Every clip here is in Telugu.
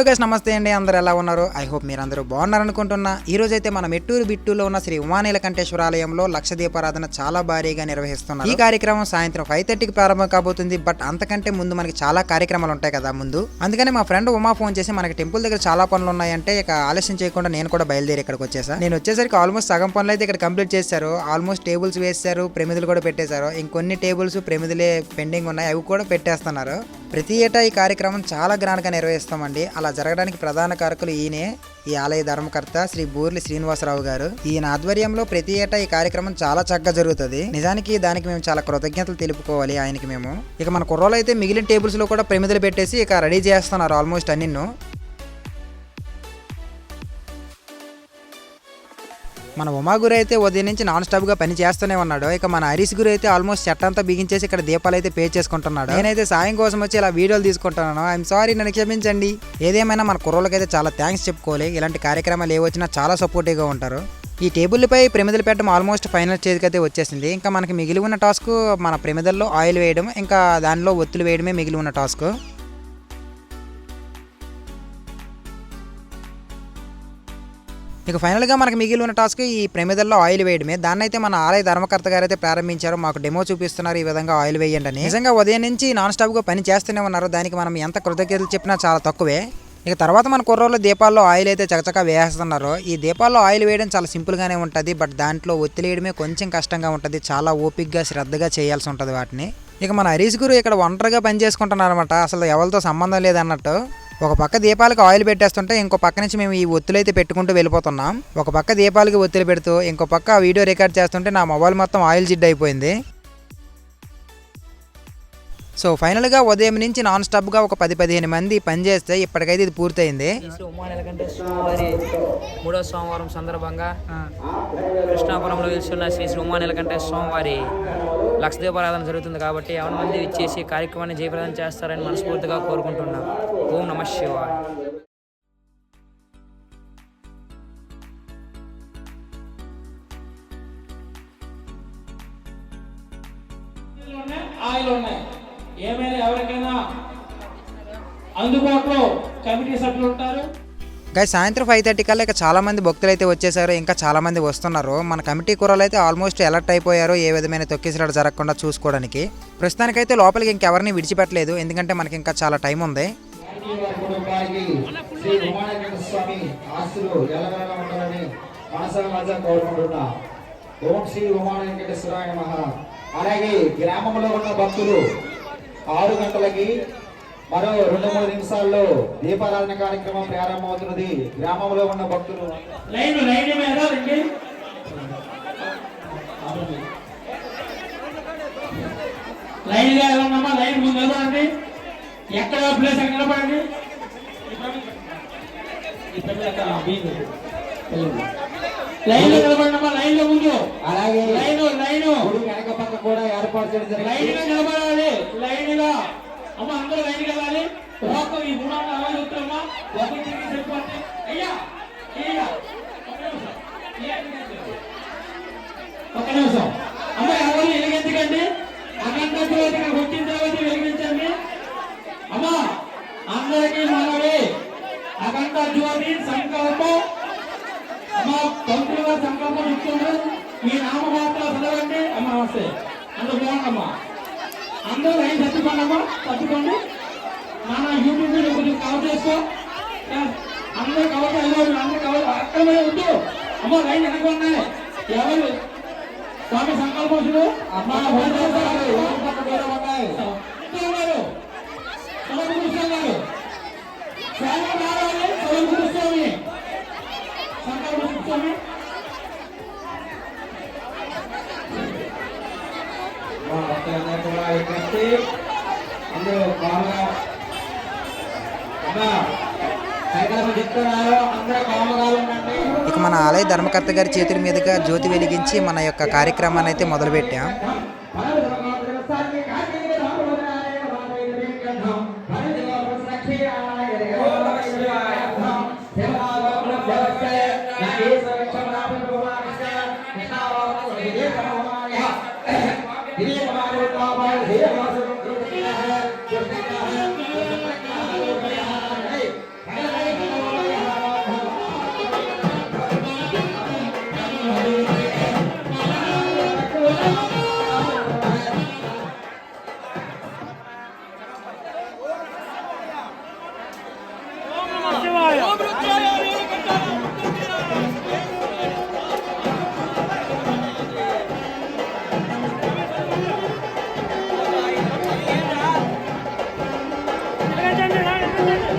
హలో గైస్ నమస్తే అండి. అందరు ఎలా ఉన్నారు? ఐ హోప్ మీరు అందరూ బాగున్నారు అనుకుంటున్నా. ఈ రోజు అయితే మన మెట్టూరు బిట్టూలో ఉన్న శ్రీ ఉమానీల ఆలయంలో లక్ష దీపారాధన చాలా భారీగా నిర్వహిస్తున్నారు. ఈ కార్యక్రమం సాయంత్రం ఫైవ్ థర్టీకి ప్రారంభం కాబోతుంది. బట్ అంతకంటే ముందు మనకి చాలా కార్యక్రమాలు ఉంటాయి కదా ముందు. అందుకని మా ఫ్రెండ్ ఉమా ఫోన్ చేసి మనకి టెంపుల్ దగ్గర చాలా పనులు ఉన్నాయంటే ఇక ఆలస్యం చేయకుండా నేను కూడా బయలుదేరి ఇక్కడికి వచ్చేసా. నేను వచ్చేసరికి ఆల్మోస్ట్ సగం పనులు అయితే ఇక్కడ కంప్లీట్ చేశారు. ఆల్మోస్ట్ టేబుల్స్ వేశారు ప్రమిదలు కూడా పెట్టేశారు. ఇంకొన్ని టేబుల్స్ ప్రమిదలే పెండింగ్ ఉన్నాయి. అవి కూడా పెట్టేస్తున్నారు. ప్రతి ఏటా ఈ కార్యక్రమం చాలా గ్రాండ్గా నిర్వహిస్తామండి. అలా జరగడానికి ప్రధాన కారకులు ఈయనే ఈ ఆలయ ధర్మకర్త శ్రీ బూర్లి శ్రీనివాసరావు గారు. ఈయన ఆధ్వర్యంలో ప్రతి ఏటా ఈ కార్యక్రమం చాలా చక్కగా జరుగుతుంది. నిజానికి దానికి మేము చాలా కృతజ్ఞతలు తెలుపుకోవాలి ఆయనకి మేము. ఇక మన కుర్రోలు అయితే మిగిలిన టేబుల్స్లో కూడా ప్రమిదలు పెట్టేసి ఇక రెడీ చేస్తున్నారు ఆల్మోస్ట్ అన్నిన్ను. మన ఉమా గురు అయితే ఉదయం నుంచి నాన్ స్టాప్గా పని చేస్తూనే ఉన్నాడు. ఇక మన హరీష్ గురు అయితే ఆల్మోస్ట్ చెట్ట అంతా బిగించేసి ఇక్కడ దీపాలు అయితే పే చేసుకుంటున్నాడు. నేనైతే సాయం కోసం వచ్చి ఇలా వీడియోలు తీసుకుంటున్నాను. ఐఎమ్ సారీ నన్ను క్షమించండి. ఏదేమైనా మన కుర్రోళ్ళకైతే చాలా థ్యాంక్స్ చెప్పుకోవాలి. ఇలాంటి కార్యక్రమాలు ఏ వచ్చినా చాలా సపోర్టివ్గా ఉంటారు. ఈ టేబుల్పై ప్రమిదలు పెట్టడం ఆల్మోస్ట్ ఫైనల్ స్టేజ్కి అయితే వచ్చేసింది. ఇంకా మనకి మిగిలి ఉన్న టాస్క్ మన ప్రమిదల్లో ఆయిల్ వేయడం ఇంకా దానిలో ఒత్తులు వేయడమే మిగిలి ఉన్న టాస్క్. ఇక ఫైనల్గా మనకి మిగిలి ఉన్న టాస్క్ ఈ ప్రమిదల్లో ఆయిల్ వేయడమే. దాన్ని అయితే మన ఆలయ ధర్మకర్త గారు అయితే ప్రారంభించారు. మాకు డెమో చూపిస్తున్నారు. ఈ విధంగా ఆయిల్ వేయండి అని నిజంగా ఉదయం నుంచి నాన్ స్టాప్గా పని చేస్తూనే ఉన్నారు. దానికి మనం ఎంత కృతజ్ఞతలు చెప్పినా చాలా తక్కువే. ఇక తర్వాత మన కుర్రోళ్ళు దీపాల్లో ఆయిల్ అయితే చకచకా వేస్తున్నారు ఈ దీపాల్లో ఆయిల్ వేయడం చాలా సింపుల్గానే ఉంటుంది. బట్ దాంట్లో ఒత్తిడి వేయడమే కొంచెం కష్టంగా ఉంటుంది. చాలా ఓపిక్గా శ్రద్ధగా చేయాల్సి ఉంటుంది వాటిని. ఇక మన హరీష్ గురు ఇక్కడ ఒంటరిగా పని చేసుకుంటున్నారు అనమాట అసలు ఎవరితో సంబంధం లేదన్నట్టు. ఒక పక్క దీపాలకు ఆయిల్ పెట్టేస్తుంటే ఇంకో పక్క నుంచి మేము ఈ ఒత్తులు అయితే పెట్టుకుంటూ వెళ్ళిపోతున్నాం. ఒక పక్క దీపాలకి ఒత్తులు పెడుతూ ఇంకో పక్క ఆ వీడియో రికార్డ్ చేస్తుంటే నా మొబైల్ మొత్తం ఆయిల్ జిడ్ అయిపోయింది. సో ఫైనల్గా ఉదయం నుంచి నాన్ స్టాప్గా ఒక పది పదిహేను మంది పని చేస్తే ఇప్పటికైతే ఇది పూర్తయింది. మూడో సోమవారం సందర్భంగా కృష్ణాపురంలో వెలుస్తున్న శ్రీ శ్రీ ఉమానీలకంఠ స్వామివారి లక్ష దీపారాధన జరుగుతుంది కాబట్టి ఎవరి మంది ఇచ్చేసి కార్యక్రమాన్ని జయప్రదం చేస్తారని మనస్ఫూర్తిగా కోరుకుంటున్నాం. ఓం నమ శివాయ. ఆయిల్ ఉన్నాయి. ఏమైనా ఎవరికైనా అందుబాటులో కమిటీ సభ్యులు ఉంటారు? గా సాయంత్రం ఫైవ్ థర్టీ కల్లా ఇక చాలా మంది భక్తులు అయితే వచ్చేసారు ఇంకా చాలా మంది వస్తున్నారు. మన కమిటీ కూరలు అయితే ఆల్మోస్ట్ అలర్ట్ అయిపోయారు ఏ విధమైన తొక్కిసలాట జరగకుండా చూసుకోవడానికి. ప్రస్తుతానికైతే లోపలికి ఇంకెవరిని విడిచిపెట్టలేదు ఎందుకంటే మనకి ఇంకా చాలా టైం ఉంది. ఓం శ్రీ అలాగే గ్రామంలో ఉన్న భక్తులు ఆరు గంటలకి మరో రెండు మూడు నిమిషాల్లో దీపారాధన కార్యక్రమం ప్రారంభమవుతున్నది. గ్రామంలో ఉన్న భక్తులు. లైన్ లైన్ మీద రండి లైన్గా లైన్ ముందు ఎక్కడ ప్లేస్ నిలబడండి. లైన్లో నిలబడండి లైన్లో ముందు. అలాగే. లైన్ లైన్ గుడి వెనక పక్క కూడా ఏర్పాటు చేయడం లైన్గా నిలబడాలి లైన్గా అమ్మ అందరూ లైన్ వెళ్ళాలి. ఒక ఈ మూడు వందల అరవై చెప్తామా ఒకటి తిరిగి సరిపోతే అయ్యా అయ్యా. ఒక నిమిషం. ఏ అమ్మ ఎవరు వెలిగించకండి? అనంత జ్యోతి వచ్చిన తర్వాత వెలిగించండి. అమ్మా అందరికీ మనవి. అఖండ జ్యోతి సంకల్పం. అమ్మ పంతులు గారు సంకల్పం ఇస్తున్నారు మీ నామమాత్ర చదవండి. అమ్మ నమస్తే. బాగుండమ్మా అందరూ లైన్ తట్టుకోండి అమ్మా తట్టుకోండి మన యూట్యూబ్లో కొంచెం కవర్ చేసుకో. అందరూ కవర్ చేయాలి అందరూ కవర్ అక్కడ వద్దు అమ్మ లైన్ వెనక ఉన్నాయి. ఎవరు? స్వామి సంకల్పసుడు అమ్మ స్వామి స్వామి సంకల్ప స్వామి. భక్తులందరూ కూడా విజ్ఞప్తి ఇక మన ఆలయ ధర్మకర్త గారి చేతుల మీదుగా జ్యోతి వెలిగించి మన యొక్క కార్యక్రమాన్ని అయితే మొదలుపెట్టాం. Thank you.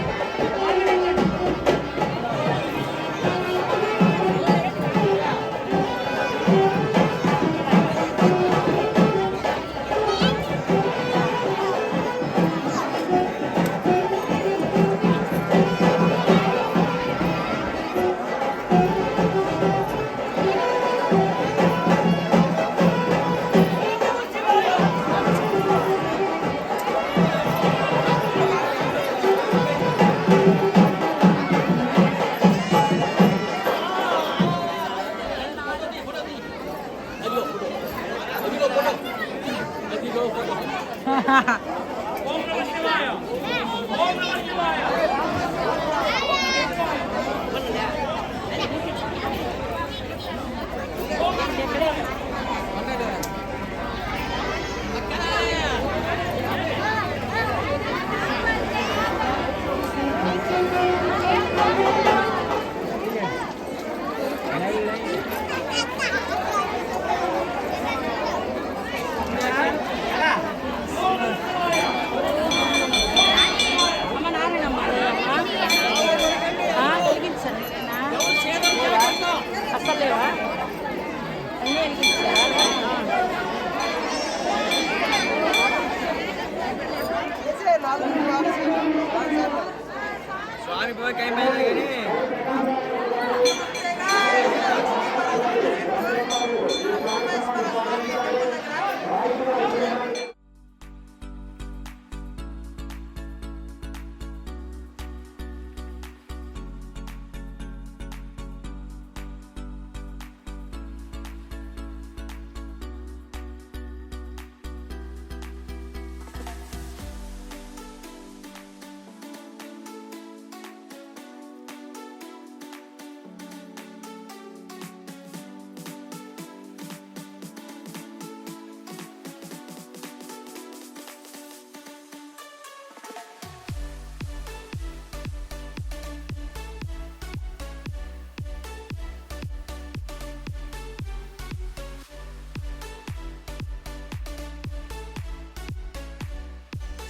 cái máy này đi.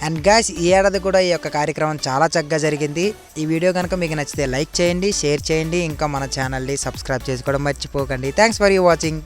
And guys ఈ ఏడాది కూడా ఈ యొక్క కార్యక్రమం చాలా చక్కగా జరిగింది. ఈ వీడియో కనుక మీకు నచ్చితే లైక్ చేయండి షేర్ చేయండి. ఇంకా మన ఛానల్ని సబ్స్క్రైబ్ చేసుకోవడం మర్చిపోకండి. Thanks for you watching